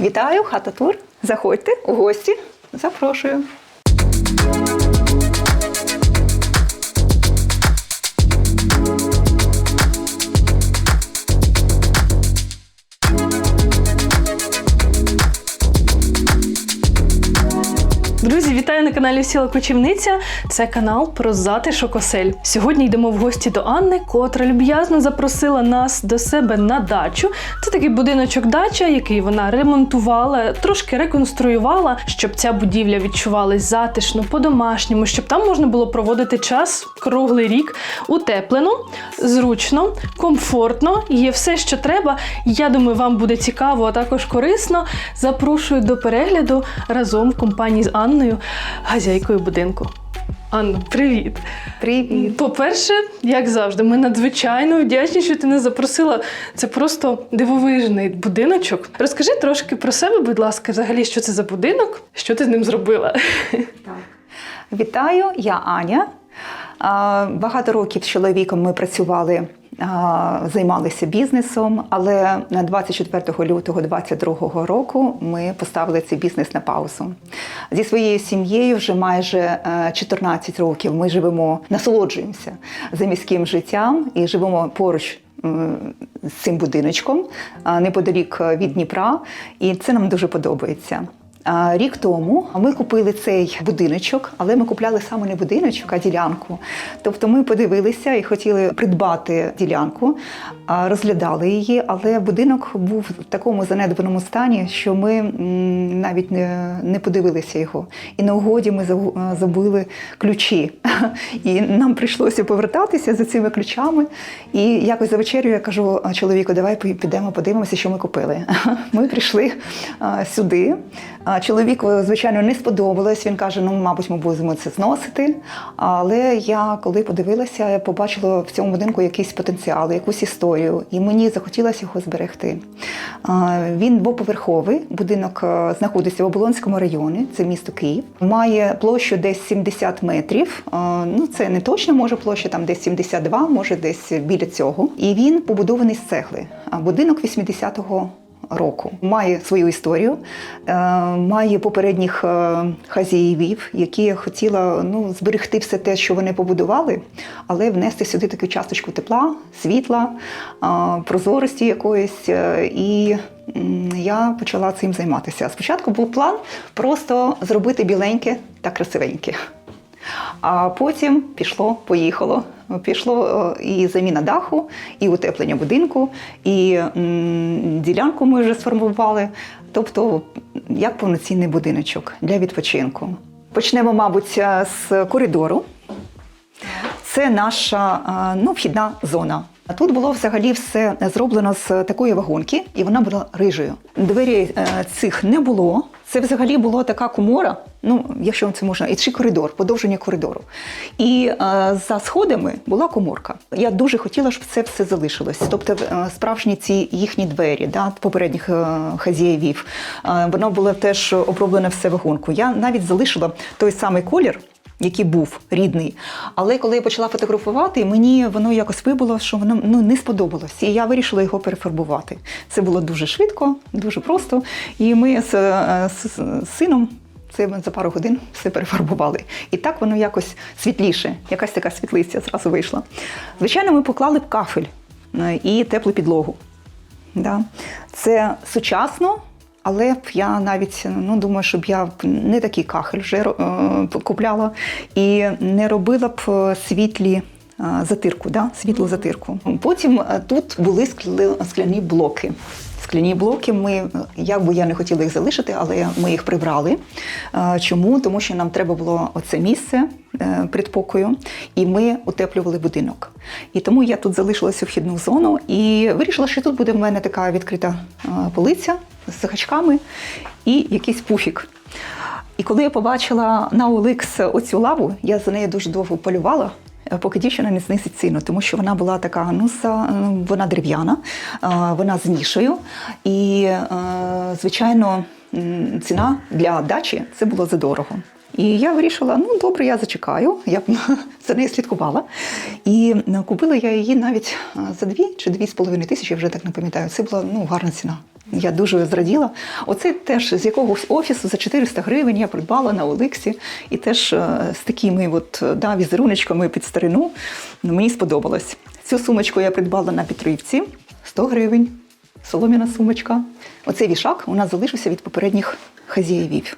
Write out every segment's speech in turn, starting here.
Вітаю, хата тур. Заходьте у гості. Запрошую. Друзі, вітаю на каналі Сіла Кочівниця. Це канал про затишок осель. Сьогодні йдемо в гості до Анни, котра люб'язно запросила нас до себе на дачу. Це такий будиночок дача, який вона ремонтувала, трошки реконструювала, щоб ця будівля відчувалась затишно, по-домашньому, щоб там можна було проводити час круглий рік утеплено, зручно, комфортно. Є все, що треба. Я думаю, вам буде цікаво, а також корисно. Запрошую до перегляду разом в компанії з Анною, хазяйкою будинку. Анно, привіт! Привіт. По-перше, як завжди, ми надзвичайно вдячні, що ти нас запросила. Це просто дивовижний будиночок. Розкажи трошки про себе, будь ласка, взагалі, що це за будинок, що ти з ним зробила. Вітаю, я Аня. Багато років з чоловіком ми працювали, займалися бізнесом, але 24 лютого 2022 року ми поставили цей бізнес на паузу. Зі своєю сім'єю вже майже е, 14 років ми живемо, насолоджуємося за міським життям і живемо поруч. З цим будиночком а, неподалік е, від Дніпра, і це нам дуже подобається. Рік тому ми купили цей будиночок, але ми купляли саме не будиночок, а ділянку. Тобто ми подивилися і хотіли придбати ділянку, розглядали її, але будинок був в такому занедбаному стані, що ми навіть не, не подивилися його. І на угоді ми забу- забули ключі. І нам прийшлося повертатися за цими ключами. І якось за вечерю я кажу чоловіку, давай підемо подивимося, що ми купили. Ми прийшли сюди. А, Чоловіку, звичайно, не сподобалось. Він каже: ну, мабуть, ми будемо це зносити. Але я, коли подивилася, я побачила в цьому будинку якийсь потенціал, якусь історію, і мені захотілося його зберегти. Він двоповерховий, будинок е, знаходиться в Оболонському районі, це місто Київ. Має площу десь 70 метрів. Ну, це не точно може площа, там десь 72, може десь біля цього. І він побудований з цегли. Будинок 80-го року. Має свою історію, е, має попередніх е, хазяївів, які хотіла ну, зберегти все те, що вони побудували, але внести сюди таку часточку тепла, світла, е, прозорості якоїсь. І я почала цим займатися. Спочатку був план просто зробити біленьке та красивеньке. А потім пішло, поїхало. Пішло е, і заміна даху, і утеплення будинку, і ділянку ми вже сформували. Тобто, як повноцінний будиночок для відпочинку. Почнемо, мабуть, е, з коридору. Це наша е, ну, вхідна зона. Тут було взагалі все зроблено з такої вагонки, і вона була рижею. Двері е, цих не було. Це взагалі була така комора, ну якщо це можна, і чи коридор, подовження коридору. І е, за сходами була коморка. Я дуже хотіла, щоб це все залишилось. Тобто, е, справжні ці їхні двері, да, попередніх е, хазяївів, воно було теж оброблене все вагонку. Я навіть залишила той самий колір який був рідний. Але коли я почала фотографувати, мені воно якось вибуло, що воно ну, не сподобалось. І я вирішила його перефарбувати. Це було дуже швидко, дуже просто. І ми з, е, з, з сином. Це за пару годин все перефарбували. І так воно якось світліше, якась така світлиця зразу вийшла. Звичайно, ми поклали б кафель е, і теплу підлогу. Да. Це сучасно, але б я навіть ну, думаю, щоб я не такий кахель вже е, купляла і не робила б е, світлі е, затирку, да? світлу затирку. Потім тут були скля- скляні блоки. Скляні блоки, ми, як би я не хотіла їх залишити, але ми їх прибрали. Е, Чому? Тому що нам треба було оце місце е, предпокою, і ми утеплювали будинок. І тому я тут залишилася вхідну зону і вирішила, що тут буде в мене така відкрита е, полиця з гачками і якийсь пуфік. І коли я побачила на OLX оцю лаву, я за нею дуже довго полювала. Е, Поки дівчина не знизить ціну, тому що вона була така, ну за вона дерев'яна, е, вона з нішою. і звичайно ціна для дачі це було задорого. І я вирішила, ну добре, я зачекаю. Я за нею слідкувала. І е, купила я її навіть е, за дві чи дві з половиною тисячі, вже так не пам'ятаю. Це була ну, гарна ціна. Я дуже зраділа. Оце теж з якогось офісу за 400 гривень я придбала на Оликсі. І теж е, з такими от, да, візеруночками під старину мені сподобалось. Цю сумочку я придбала на Петрівці 100 гривень. Солом'яна сумочка. Оцей вішак у нас залишився від попередніх хазяївів.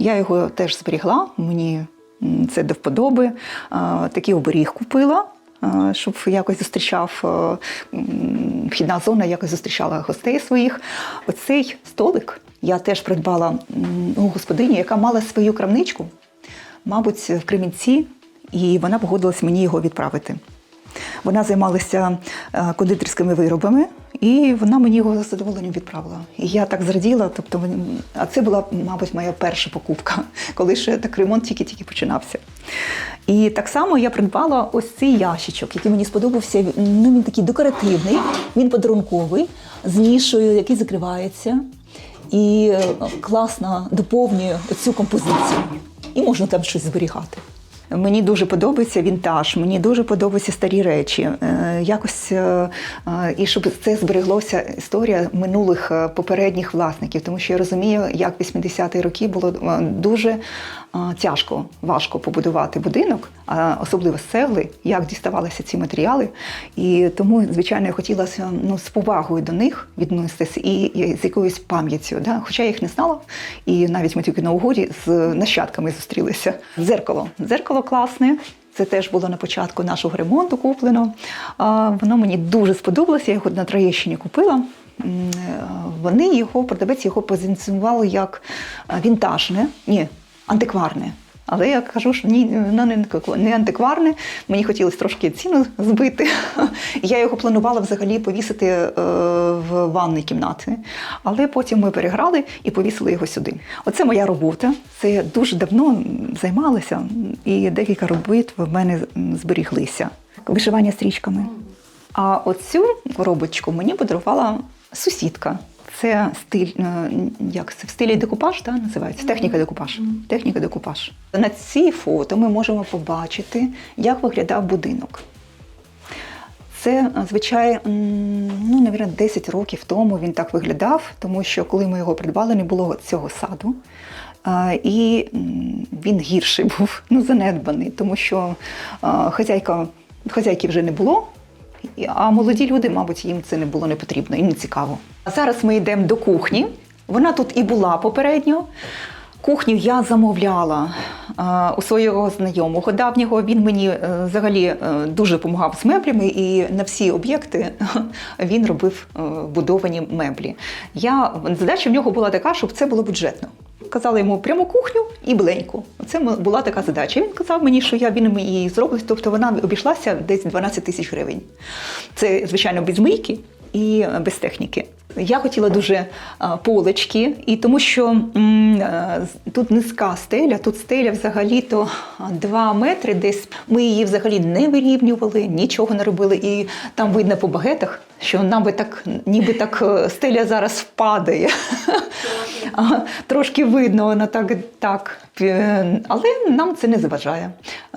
Я його теж зберігла, мені це до вподоби. Такий оберіг купила, щоб якось зустрічав е, вхідна зона, якось зустрічала гостей своїх. Оцей столик я теж придбала у господині, яка мала свою крамничку, мабуть, в Кремінці, і вона погодилась мені його відправити. Вона займалася е, кондитерськими виробами, і вона мені його з задоволенням відправила. І я так зраділа. Тобто, а це була, мабуть, моя перша покупка, коли ще так ремонт тільки-тільки починався. І так само я придбала ось цей ящичок, який мені сподобався. Ну, він такий декоративний, він подарунковий, з нішою, який закривається, і е, класно доповнює цю композицію. І можна там щось зберігати. Мені дуже подобається вінтаж, мені дуже подобаються старі речі. Е, Якось е, е, і щоб це збереглося історія минулих попередніх власників, тому що я розумію, як 80-ті роки було дуже тяжко, важко побудувати будинок, а особливо з цегли, як діставалися ці матеріали. І тому, звичайно, я хотіла ну, з повагою до них відноситися і, з якоюсь пам'яттю. Да? Хоча я їх не знала, і навіть ми тільки на угоді з нащадками зустрілися. Дзеркало. Дзеркало класне. Це теж було на початку нашого ремонту куплено. Воно мені дуже сподобалося. Я його на Троєщині купила. Е, Вони його, продавець його позиціонували як вінтажне, ні, антикварне. Але я кажу, що ні, воно не не антикварне. Мені хотілося трошки ціну збити. Я його планувала взагалі повісити е, в ванній кімнаті. Але потім ми переграли і повісили його сюди. Оце моя робота. Це я дуже давно займалася, і декілька робіт в мене зберіглися. Вишивання стрічками. А оцю коробочку мені подарувала сусідка. Це стиль, е, як це в стилі декупаж, та, називається? Техніка декупаж. Техніка декупаж. На цій фото ми можемо побачити, як виглядав будинок. Це, звичайно, ну, навіть 10 років тому він так виглядав, тому що коли ми його придбали, не було цього саду. І він гірший був, ну, занедбаний, тому що а, хазяйка, хазяйки вже не було, а молоді люди, мабуть, їм це не було не потрібно, їм не цікаво. А зараз ми йдемо до кухні. Вона тут і була попередньо. Кухню я замовляла а, у свого знайомого давнього. Він мені е, взагалі е, дуже допомагав з меблями, і на всі об'єкти він робив е, будовані меблі. Я, задача в нього була така, щоб це було бюджетно. Казала йому прямо кухню і біленьку. Це була така задача. Він казав мені, що я він її зроблю, тобто вона обійшлася десь 12 тисяч гривень. Це, звичайно, без мийки і е, без техніки. Я хотіла дуже полочки, і тому що е, тут низька стеля, тут стеля взагалі-то 2 метри десь. Ми її взагалі не вирівнювали, нічого не робили. І там видно по багетах, що нам би так, ніби так е, стеля зараз впадає. Трошки видно, вона так, так. е, Але нам це не заважає.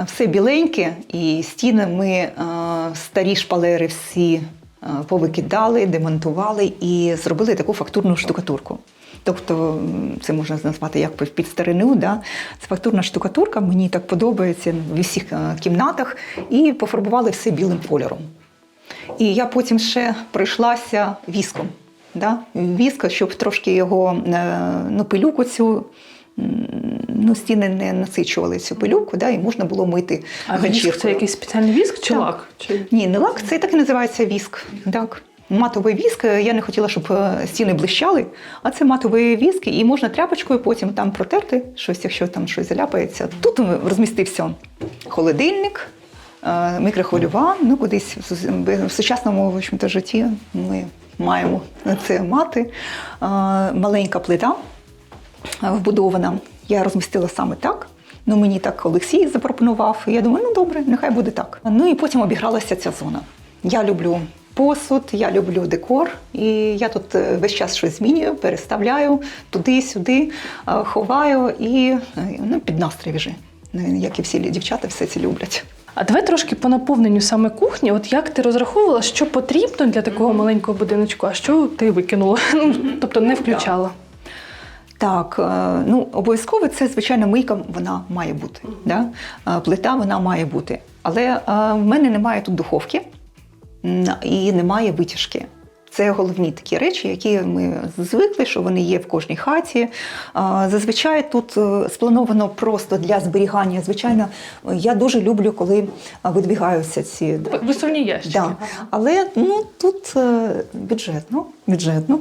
Все біленьке, і стіни ми е, старі шпалери всі е, повикидали, демонтували і зробили таку фактурну штукатурку. Тобто це можна назвати як під старину. Да? Це фактурна штукатурка, мені так подобається в усіх е, кімнатах, і пофарбували все білим кольором. І я потім ще пройшлася віском. Да? Віск, щоб трошки його е, ну, пилюку цю. Ну, стіни не насичували цю пилюку, да, і можна було мити А віск це якийсь спеціальний віск чи Так. лак? Чи... Ні, не лак, це так і називається віск. Так. Матовий віск. Я не хотіла, щоб е, стіни блищали, а це матовий віск, і можна тряпочкою потім там протерти щось, якщо там щось заляпається. Тут розмістився холодильник, е, мікрохвильова. Ну, кудись в сучасному в общем-то, житті ми маємо це мати. Е, Маленька плита вбудована. Я розмістила саме так. Ну, мені так Олексій запропонував. Я думаю, ну добре, нехай буде так. Ну і потім обігралася ця зона. Я люблю посуд, я люблю декор, і я тут е, весь час щось змінюю, переставляю туди-сюди, е, ховаю і е, ну, під настрій вже. Ну, Як і всі дівчата, все це люблять. А давай трошки по наповненню саме кухні. От як ти розраховувала, що потрібно для такого маленького будиночку, а що ти викинула? Ну, тобто не включала. Так, е, ну обов'язково це звичайно мийка, вона має бути. Да? Е, Плита вона має бути. Але е, в мене немає тут духовки і немає витяжки. Це головні такі речі, які ми звикли, що вони є в кожній хаті. Зазвичай тут е, сплановано просто для зберігання. Звичайно, я дуже люблю, коли видвігаються ці Висувні ящики. Да. Але ну, тут е, бюджетно, бюджетно.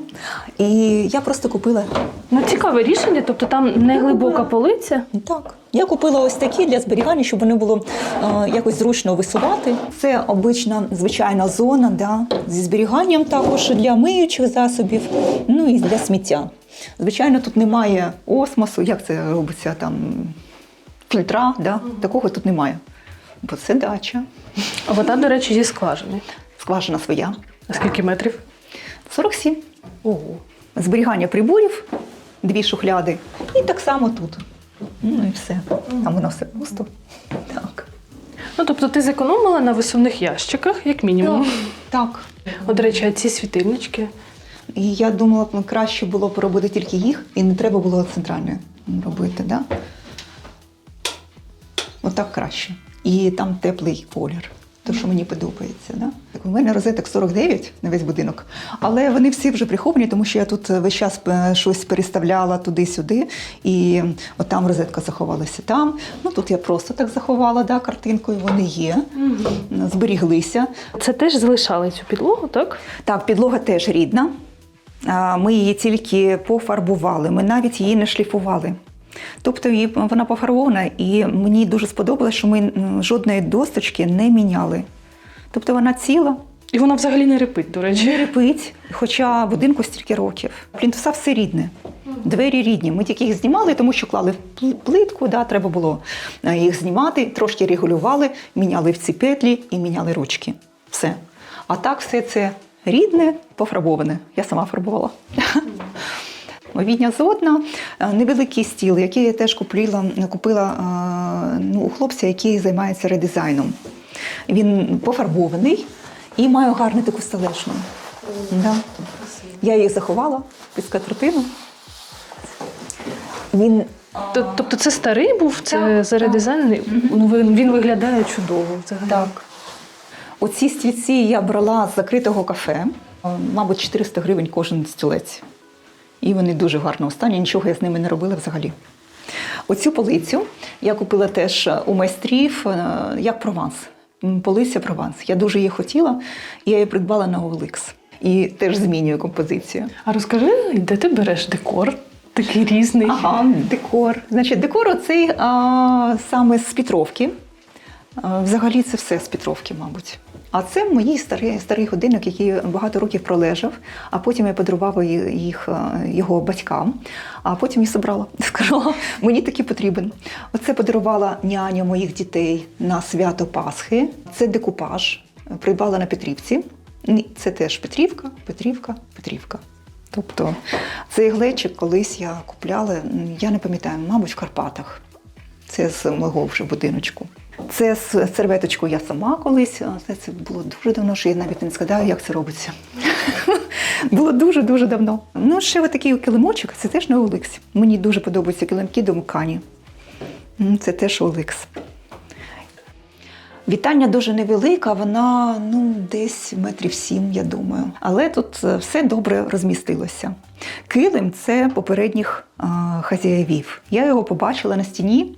І я просто купила Ну цікаве рішення, тобто там не глибока полиця. Так. Я купила ось такі для зберігання, щоб вони було е, якось зручно висувати. Це обична звичайна зона да, зі зберіганням також для миючих засобів, ну і для сміття. Звичайно, тут немає осмосу, як це робиться там фільтра, да? такого тут немає. Бо це дача, А вода, до речі, зі скважини. скважина своя. А скільки метрів? 47. Ого. Зберігання приборів, дві шухляди. І так само тут. Ну і все. Там воно все пусто. Так. Ну тобто ти зекономила на висувних ящиках, як мінімум. Так. От, до речі, а ці світильнички. І я думала, б, краще було б робити тільки їх, і не треба було центральне робити. Да? Отак краще. І там теплий колір. То, що мені подобається. Да? У мене розеток 49 на весь будинок, але вони всі вже приховані, тому що я тут весь час е, щось переставляла туди-сюди, і от там розетка заховалася там. Ну тут я просто так заховала да, картинкою, вони є, зберіглися. Це теж залишали цю підлогу, так? Так, підлога теж рідна. Ми її тільки пофарбували, ми навіть її не шліфували. Тобто її- вона пофарбована, і мені дуже сподобалось, що ми жодної досточки не міняли. Тобто вона ціла, І вона взагалі не репить, до речі. не репить, хоча будинку стільки років. Плінтуса все рідне. Двері рідні. Ми тільки їх знімали, тому що клали пл- плитку, да, треба було е, їх знімати, трошки регулювали, міняли в ці петлі і міняли ручки. Все. А так все це рідне, пофарбоване. Я сама фарбувала. Обідня зодна, е, невеликий стіл, який я теж купила, купила е, ну, у хлопця, який займається редизайном. Він пофарбований і має гарну таку столешну. Да. Я її заховала під скатертину. Він Тобто це старий був, це заредизайнений. Ну, він, він виглядає чудово взагалі. так. Оці стільці я брала з закритого кафе, Е, мабуть, 400 гривень кожен стілець. І вони дуже гарного стані, нічого я з ними не робила взагалі. Оцю полицю я купила теж у майстрів е, як прованс. Полиця прованс. Я дуже її хотіла, і я її придбала на OLX. І теж змінюю композицію. А розкажи, де ти береш декор? Такий різний. Ага, декор. Значить, декор оцей а, саме з Петровки. А, взагалі це все з Петровки, мабуть. А це мій старий, старий годинник, який багато років пролежав, а потім я подарувала їх його батькам, а потім їх забрала. Сказала, мені такий потрібен. Оце подарувала няня моїх дітей на свято Пасхи. Це декупаж. Придбала на Петрівці. Це теж Петрівка, Петрівка, Петрівка. Тобто цей глечик колись я купляла, я не пам'ятаю, мабуть, в Карпатах. Це з мого вже будиночку. Це з серветочку я сама колись. Це, було дуже давно, що я навіть не згадаю, як це робиться. було дуже-дуже давно. Ну, ще отакий килимочок, це теж на Оликс. Мені дуже подобаються килимки до Мукані. Це теж Оликс. Вітальня дуже невелика, вона ну десь метрів сім, я думаю. Але тут е, все добре розмістилося. Килим це попередніх а, хазяївів. Я його побачила на стіні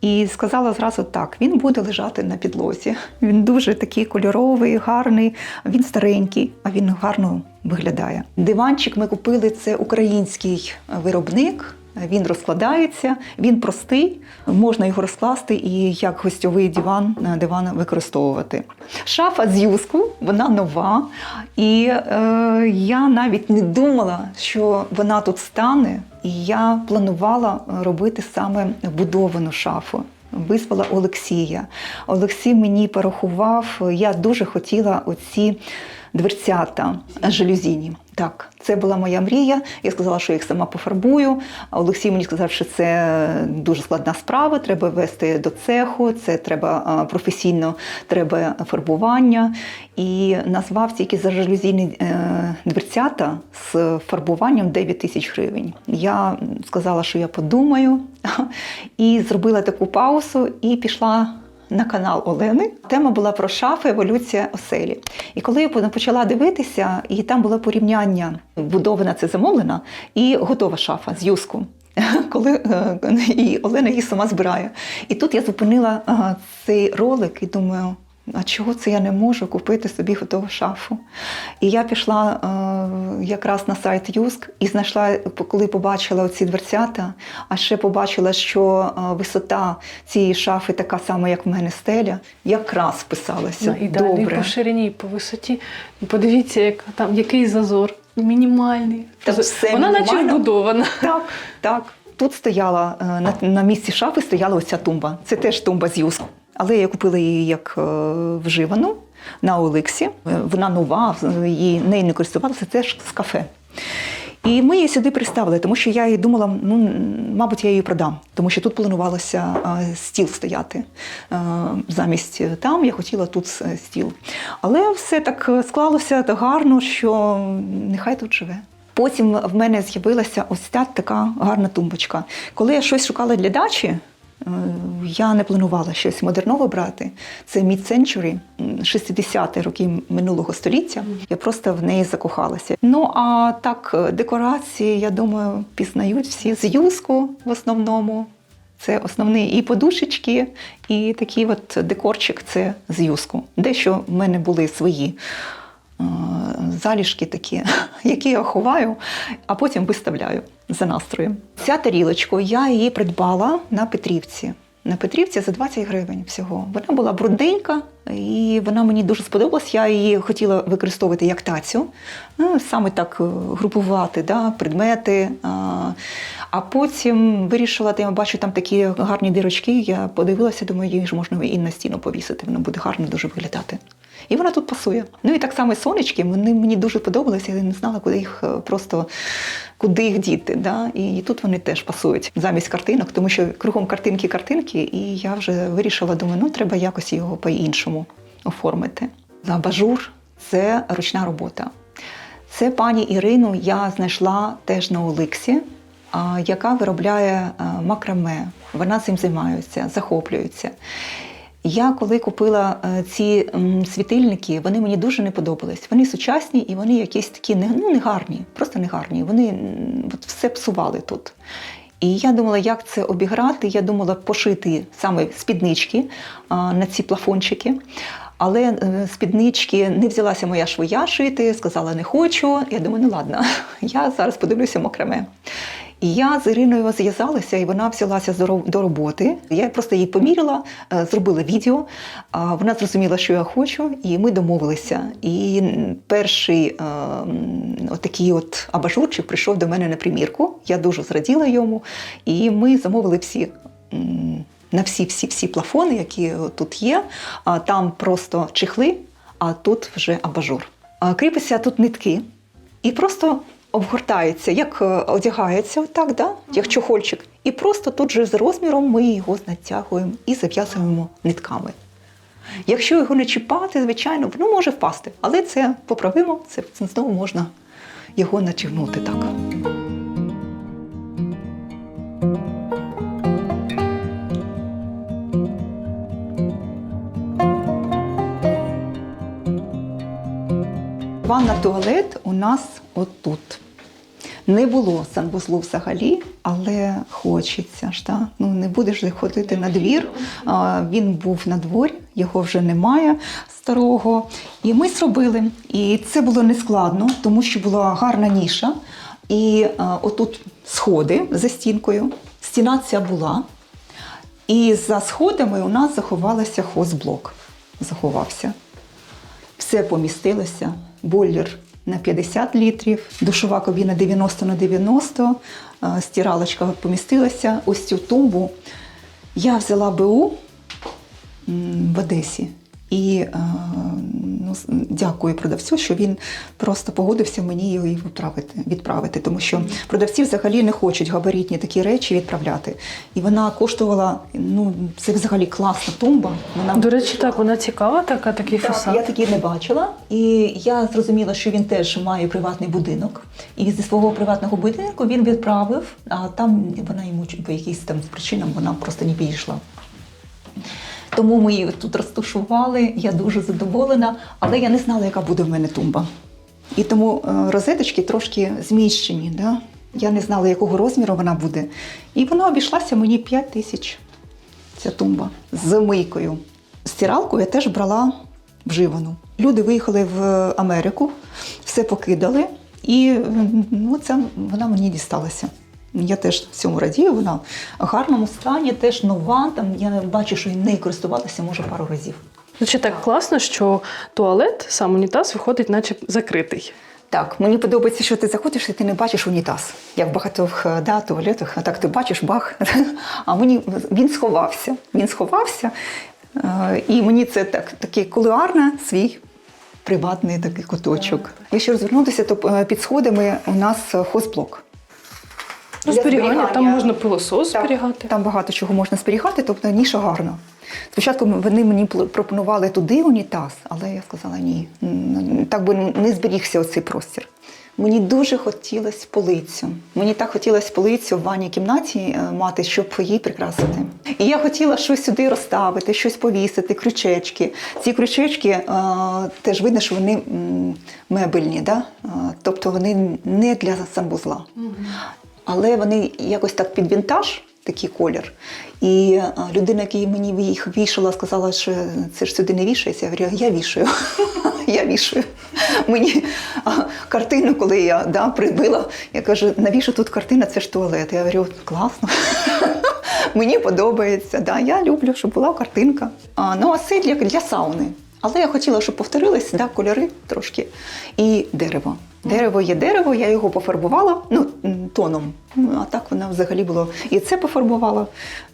і сказала зразу так: він буде лежати на підлозі. Він дуже такий кольоровий, гарний. Він старенький, а він гарно виглядає. Диванчик ми купили це український виробник. Він розкладається, він простий, можна його розкласти і як гостьовий диван, е, диван використовувати. Шафа з юску, вона нова, і е, я навіть не думала, що вона тут стане. І я планувала робити саме вбудовану шафу. Визвала Олексія. Олексій мені порахував. Я дуже хотіла оці дверцята жалюзіні. Так, це була моя мрія. Я сказала, що я їх сама пофарбую. Олексій мені сказав, що це дуже складна справа. Треба вести до цеху, це треба професійно, треба фарбування. І назвав тільки за жалюзійні е, дверцята з фарбуванням 9 тисяч гривень. Я сказала, що я подумаю, і зробила таку паузу і пішла на канал Олени. Тема була про шафи, еволюція оселі. І коли я почала дивитися, і там було порівняння будована це замовлена і готова шафа з юску. Коли е, і Олена її сама збирає. І тут я зупинила е, цей ролик і думаю, а чого це я не можу купити собі готову шафу? І я пішла е, якраз на сайт Юск і знайшла, коли побачила оці дверцята, а ще побачила, що е, висота цієї шафи така сама, як в мене стеля, якраз вписалася. Ну, і Добре. по ширині, по висоті. Подивіться, як там який зазор. Мінімальний. Та все Вона наче вбудована. Так, так. Тут стояла е, на, на місці шафи стояла оця тумба. Це теж тумба з юск. Але я купила її як е, вживану на Олексі. Е, Вона нова, її нею не користувалася, теж з кафе. І ми її сюди приставили, тому що я її думала, ну, мабуть, я її продам, тому що тут планувалося е, стіл стояти. Замість там я хотіла тут стіл. Але все так склалося так гарно, що нехай тут живе. Потім в мене з'явилася ось ця така гарна тумбочка. Коли я щось шукала для дачі, я не планувала щось модернове брати. Це Mid-Century, 60-ті роки минулого століття. Я просто в неї закохалася. Ну а так, е, декорації, я думаю, пізнають всі з юску в основному. Це основні і подушечки, і такий от декорчик це з юску. Дещо в мене були свої е, залішки такі, які я ховаю, а потім виставляю за настроєм. Ця тарілочка, я її придбала на Петрівці. На Петрівці за 20 гривень всього. Вона була брудненька, і вона мені дуже сподобалась. Я її хотіла використовувати як тацю, ну, саме так е, групувати да, предмети. А, потім вирішила, я бачу там такі гарні дірочки. Я подивилася, думаю, її ж можна і на стіну повісити. Воно буде гарно дуже виглядати. І вона тут пасує. Ну і так само сонечки, вони мені дуже подобалися, я не знала, куди їх е, просто куди їх діти. Да? І тут вони теж пасують замість картинок, тому що кругом картинки, картинки, і я вже вирішила, думаю, ну треба якось його по-іншому оформити. Абажур це ручна робота. Це пані Ірину я знайшла теж на Оликсі, яка виробляє а, макраме. Вона цим займається, захоплюється. Я коли купила е, ці світильники, вони мені дуже не подобались. Вони сучасні і вони якісь такі ну, не гарні, просто не гарні. Вони от все псували тут. І я думала, як це обіграти. Я думала пошити саме спіднички на ці плафончики. Але е, спіднички не взялася моя швоя шити, сказала, не хочу. Я думаю, ну ладно, я зараз подивлюся макраме. І я з Іриною зв'язалася, і вона взялася до роботи. Я просто її поміряла, е, зробила відео. Вона зрозуміла, що я хочу, і ми домовилися. І перший е, отакий от абажурчик прийшов до мене на примірку. Я дуже зраділа йому, і ми замовили всі. На всі всі всі плафони, які тут є, а там просто чехли, а тут вже абажур. Кріпиться тут нитки, і просто обгортається, як е, одягається, отак, да? як чохольчик. І просто тут же з розміром ми його натягуємо і зав'язуємо нитками. Якщо його не чіпати, звичайно, воно може впасти, але це поправимо, це знову можна його натягнути так. Ванна туалет у нас отут. Не було санвузлу взагалі, але хочеться ж. Да? Ну, не будеш ходити на двір. Він був на дворі, його вже немає старого. І ми зробили. І це було нескладно, тому що була гарна ніша. І отут сходи за стінкою. Стіна ця була. І за сходами у нас заховалася хозблок. Заховався. Все помістилося. Бойлер на 50 літрів, душова кабіна 90 на 90, е, стиралочка помістилася. Ось цю тумбу я взяла БУ в Одесі. І е, ну, дякую продавцю, що він просто погодився мені її відправити, відправити, тому що продавці взагалі не хочуть габаритні такі речі відправляти. І вона коштувала, ну це взагалі класна тумба. Вона До речі, так, вона цікава, така, такий так, фасад. я такі не бачила, і я зрозуміла, що він теж має приватний будинок. І зі свого приватного будинку він відправив, а там вона йому по якійсь там причинам вона просто не підійшла. Тому ми її тут розташували, я дуже задоволена, але я не знала, яка буде в мене тумба. І тому е, розеточки трошки зміщені. Да? Я не знала, якого розміру вона буде. І вона обійшлася мені 5 тисяч ця тумба з мийкою. Стиралку я теж брала вживану. Люди виїхали в Америку, все покидали, і ну, це вона мені дісталася. Я теж цьому радію, вона в гарному стані, теж нова. Там я бачу, що нею користувалася може пару разів. Значить, так класно, що туалет, сам унітаз виходить, наче закритий. Так, мені подобається, що ти заходиш і ти не бачиш унітаз. Як в багатьох е, да, туалетах, а так ти бачиш бах. А мені він сховався. Він сховався. Е, І мені це так, такий кулуарна свій приватний такий куточок. Якщо розвернутися, то е, під сходами у нас хозблок. Ну, зберігання, там можна пилосос Так, зберігати. Там багато чого можна зберігати, тобто ніша гарна. Спочатку вони мені пропонували туди унітаз, але я сказала ні. Так би не зберігся оцей простір. Мені дуже хотілося полицю. Мені так хотілося полицю в ванній кімнаті е, мати, щоб її прикрасити. І я хотіла щось сюди розставити, щось повісити, крючечки. Ці крючечки е, теж видно, що вони мебельні, да? Е, тобто вони не для санвузла. Але вони якось так під вінтаж, такий колір. І людина, яка мені їх вішала, сказала, що це ж сюди не вішається. Я говорю, я вішаю. я вішаю. Мені картину, коли я да, прибила, я кажу, навіщо тут картина, це ж туалет. Я говорю, класно. Мені подобається. Да, я люблю, щоб була картинка. А, ну, а це для, для сауни. Але я хотіла, щоб повторились да, кольори трошки. І дерево. Дерево є дерево, я його пофарбувала ну, тоном. Ну, А так воно взагалі було. І це пофарбувала.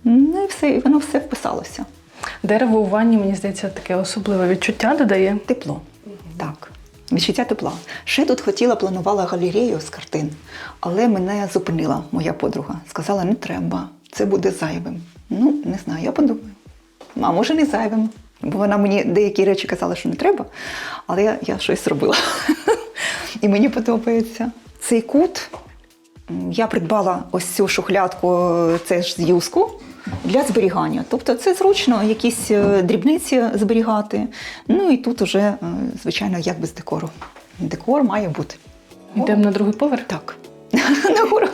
Ну і все, і воно все вписалося. Дерево у ванні, мені здається, таке особливе відчуття додає. Тепло. Так. Відчуття тепла. Ще тут хотіла, планувала галерею з картин, але мене зупинила моя подруга. Сказала, не треба, це буде зайвим. Ну, не знаю, я подумаю. А може, не зайвим. Бо вона мені деякі речі казала, що не треба, але я, я щось зробила. І мені подобається. Цей кут я придбала ось цю шухлядку, це ж з юску. Для зберігання. Тобто це зручно якісь е, дрібниці зберігати. Ну і тут уже, е, звичайно, як без декору. Декор має бути. Йдемо на другий поверх. Так. Нагору.